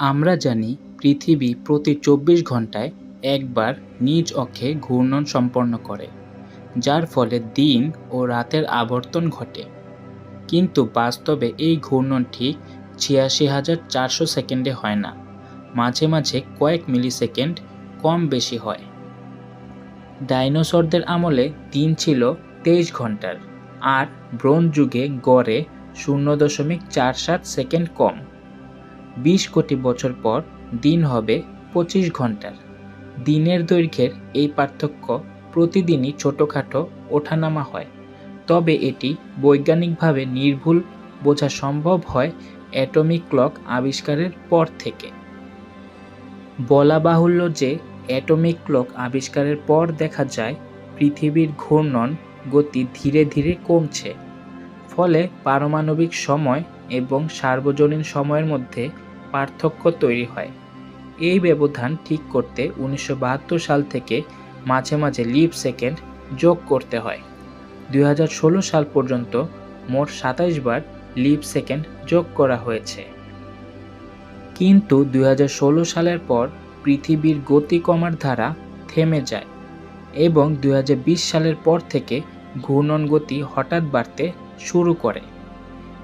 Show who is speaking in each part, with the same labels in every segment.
Speaker 1: আমরা জানি পৃথিবী প্রতি চব্বিশ ঘন্টায় একবার নিজ অক্ষে ঘূর্ণন সম্পন্ন করে, যার ফলে দিন ও রাতের আবর্তন ঘটে। কিন্তু বাস্তবে এই ঘূর্ণন ঠিক ছিয়াশি হাজার চারশো সেকেন্ডে হয় না, মাঝে মাঝে কয়েক মিলি সেকেন্ড কম বেশি হয়। ডাইনোসরদের আমলে দিন ছিল তেইশ ঘণ্টার আর ব্রোঞ্জ যুগে গড়ে শূন্য দশমিক চার সাত সেকেন্ড কম। বিশ কোটি বছর পর দিন হবে পঁচিশ ঘণ্টার। দিনের দৈর্ঘ্যের এই পার্থক্য প্রতিদিনই ছোটোখাটো ওঠানামা হয়। তবে এটি বৈজ্ঞানিকভাবে নির্ভুল বোঝা সম্ভব হয় অ্যাটমিক ক্লক আবিষ্কারের পর থেকে। বলা বাহুল্য যে অ্যাটমিক ক্লক আবিষ্কারের পর দেখা যায়, পৃথিবীর ঘূর্ণন গতি ধীরে ধীরে কমছে। ফলে পারমাণবিক সময় এবং সার্বজনীন সময়ের মধ্যে পার্থক্য তৈরি হয়। এই ব্যবধান ঠিক করতে উনিশশো বাহাত্তর সাল থেকে মাঝে মাঝে লিপ সেকেন্ড যোগ করতে হয়। দুই হাজার ষোলো সাল পর্যন্ত মোট সাতাইশ বার লিপ সেকেন্ড যোগ করা হয়েছে। কিন্তু দুই হাজার ষোলো সালের পর পৃথিবীর গতি কমার ধারা থেমে যায় এবং দুই হাজার বিশ সালের পর থেকে ঘূর্ণন গতি হঠাৎ বাড়তে শুরু করে।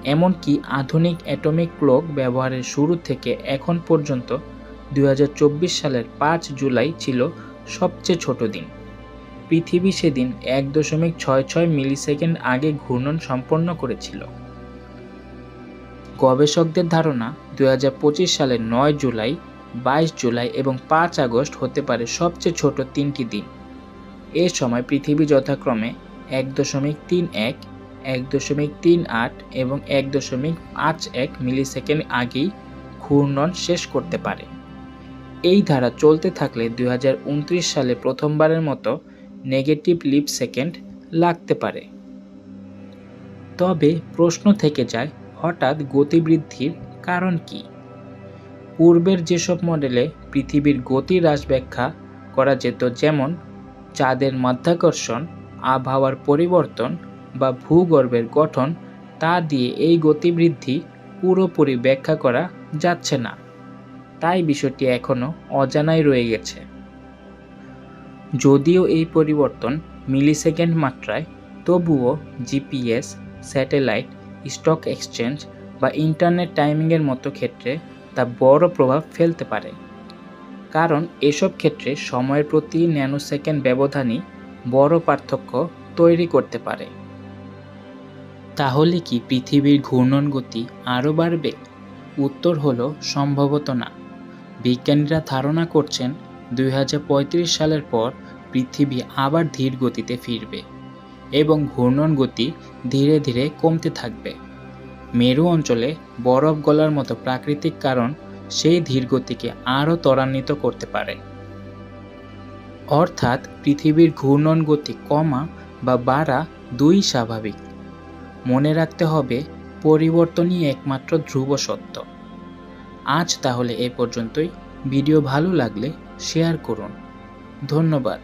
Speaker 1: এমনকি আধুনিক অ্যাটমিক ক্লক ব্যবহারের শুরু থেকে এখন পর্যন্ত দুই হাজার চব্বিশ সালের পাঁচ জুলাই ছিল সবচেয়ে ছোট দিন। পৃথিবী সেদিন এক দশমিক ছয় ছয় মিলিসেকেন্ড আগে ঘূর্ণন সম্পন্ন করেছিল। গবেষকদের ধারণা দুই হাজার পঁচিশ সালের নয় জুলাই, বাইশ জুলাই এবং পাঁচ আগস্ট হতে পারে সবচেয়ে ছোট তিনটি দিন। এ সময় পৃথিবী যথাক্রমে এক দশমিক তিন এক এক দশমিক তিন আট এবং এক দশমিক পাঁচ এক মিলিসেকেন্ড আগেই ঘূর্ণন শেষ করতে পারে। এই ধারা চলতে থাকলে দুই হাজার উনত্রিশ সালে প্রথমবারের মতো নেগেটিভ লিপ সেকেন্ড লাগতে পারে। তবে প্রশ্ন থেকে যায়, হঠাৎ গতিবৃদ্ধির কারণ কি? পূর্বের যেসব মডেলে পৃথিবীর গতি হ্রাস ব্যাখ্যা করা যেত, যেমন চাঁদের মাধ্যাকর্ষণ, আবহাওয়ার পরিবর্তন বা ভূগর্ভের গঠন, তা দিয়ে এই গতিবৃদ্ধি পুরোপুরি ব্যাখ্যা করা যাচ্ছে না। তাই বিষয়টি এখনও অজানাই রয়ে গেছে। যদিও এই পরিবর্তন মিলিসেকেন্ড মাত্রায়, তবুও জিপিএস, স্যাটেলাইট, স্টক এক্সচেঞ্জ বা ইন্টারনেট টাইমিংয়ের মতো ক্ষেত্রে তা বড় প্রভাব ফেলতে পারে। কারণ এসব ক্ষেত্রে সময়ের প্রতি ন্যানোসেকেন্ড ব্যবধানই বড় পার্থক্য তৈরি করতে পারে। তাহলে কি পৃথিবীর ঘূর্ণন গতি আরও বাড়বে? উত্তর হলো, সম্ভবত না। বিজ্ঞানীরা ধারণা করছেন, দুই হাজার পঁয়ত্রিশ সালের পর পৃথিবী আবার ধীর গতিতে ফিরবে এবং ঘূর্ণন গতি ধীরে ধীরে কমতে থাকবে। মেরু অঞ্চলে বরফ গলার মতো প্রাকৃতিক কারণ সেই ধীর গতিকে আরও ত্বরান্বিত করতে পারে। অর্থাৎ পৃথিবীর ঘূর্ণন গতি কমা বা বাড়া দুই স্বাভাবিক। মনে রাখতে হবে, পরিবর্তনই একমাত্র ধ্রুব সত্য। আজ তাহলে এ পর্যন্তই। ভিডিও ভালো লাগলে শেয়ার করুন। ধন্যবাদ।